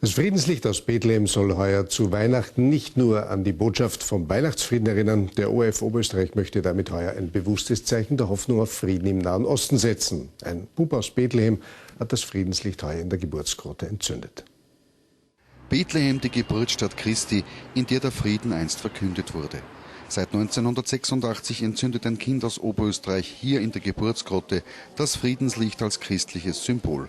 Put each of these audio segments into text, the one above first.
Das Friedenslicht aus Bethlehem soll heuer zu Weihnachten nicht nur an die Botschaft vom Weihnachtsfrieden erinnern. Der ORF Oberösterreich möchte damit heuer ein bewusstes Zeichen der Hoffnung auf Frieden im Nahen Osten setzen. Ein Bub aus Bethlehem hat das Friedenslicht heuer in der Geburtsgrotte entzündet. Bethlehem, die Geburtsstadt Christi, in der der Frieden einst verkündet wurde. Seit 1986 entzündet ein Kind aus Oberösterreich hier in der Geburtsgrotte das Friedenslicht als christliches Symbol.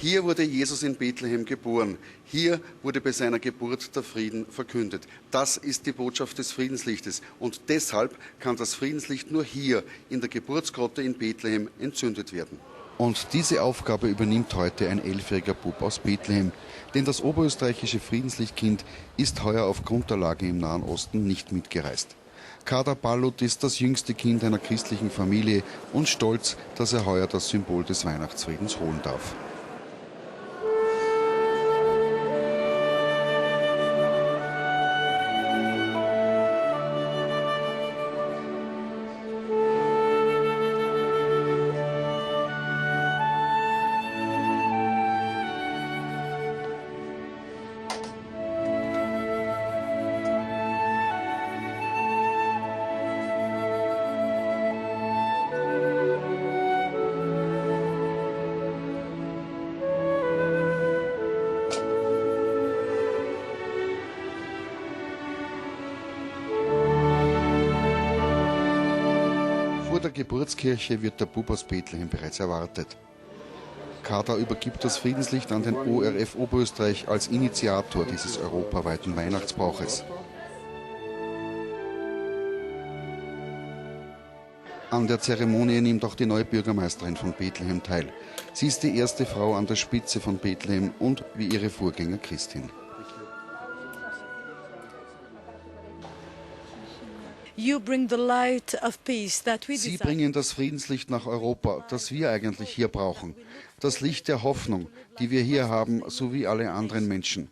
Hier wurde Jesus in Bethlehem geboren. Hier wurde bei seiner Geburt der Frieden verkündet. Das ist die Botschaft des Friedenslichtes. Und deshalb kann das Friedenslicht nur hier in der Geburtsgrotte in Bethlehem entzündet werden. Und diese Aufgabe übernimmt heute ein elfjähriger Bub aus Bethlehem. Denn das oberösterreichische Friedenslichtkind ist heuer aufgrund der Lage im Nahen Osten nicht mitgereist. Kader Ballut ist das jüngste Kind einer christlichen Familie und stolz, dass er heuer das Symbol des Weihnachtsfriedens holen darf. Der Geburtskirche wird der Bub aus Bethlehem bereits erwartet. Kader übergibt das Friedenslicht an den ORF Oberösterreich als Initiator dieses europaweiten Weihnachtsbrauches. An der Zeremonie nimmt auch die neue Bürgermeisterin von Bethlehem teil. Sie ist die erste Frau an der Spitze von Bethlehem und wie ihre Vorgänger Christin. Sie bringen das Friedenslicht nach Europa, das wir eigentlich hier brauchen. Das Licht der Hoffnung, die wir hier haben, so wie alle anderen Menschen.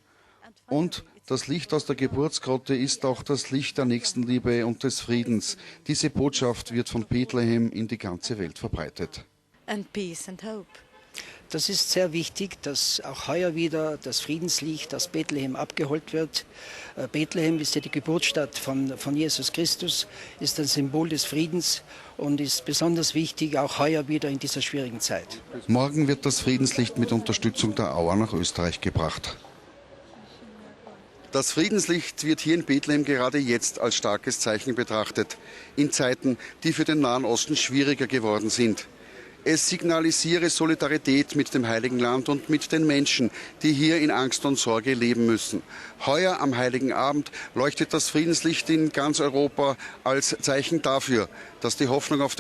Und das Licht aus der Geburtsgrotte ist auch das Licht der Nächstenliebe und des Friedens. Diese Botschaft wird von Bethlehem in die ganze Welt verbreitet. And peace and hope. Das ist sehr wichtig, dass auch heuer wieder das Friedenslicht aus Bethlehem abgeholt wird. Äh, Bethlehem ist ja die Geburtsstadt von, von Jesus Christus, ist ein Symbol des Friedens und ist besonders wichtig, auch heuer wieder in dieser schwierigen Zeit. Morgen wird das Friedenslicht mit Unterstützung der Auer nach Österreich gebracht. Das Friedenslicht wird hier in Bethlehem gerade jetzt als starkes Zeichen betrachtet, in Zeiten, die für den Nahen Osten schwieriger geworden sind. Es signalisiere Solidarität mit dem Heiligen Land und mit den Menschen, die hier in Angst und Sorge leben müssen. Heuer am Heiligen Abend leuchtet das Friedenslicht in ganz Europa als Zeichen dafür, dass die Hoffnung auf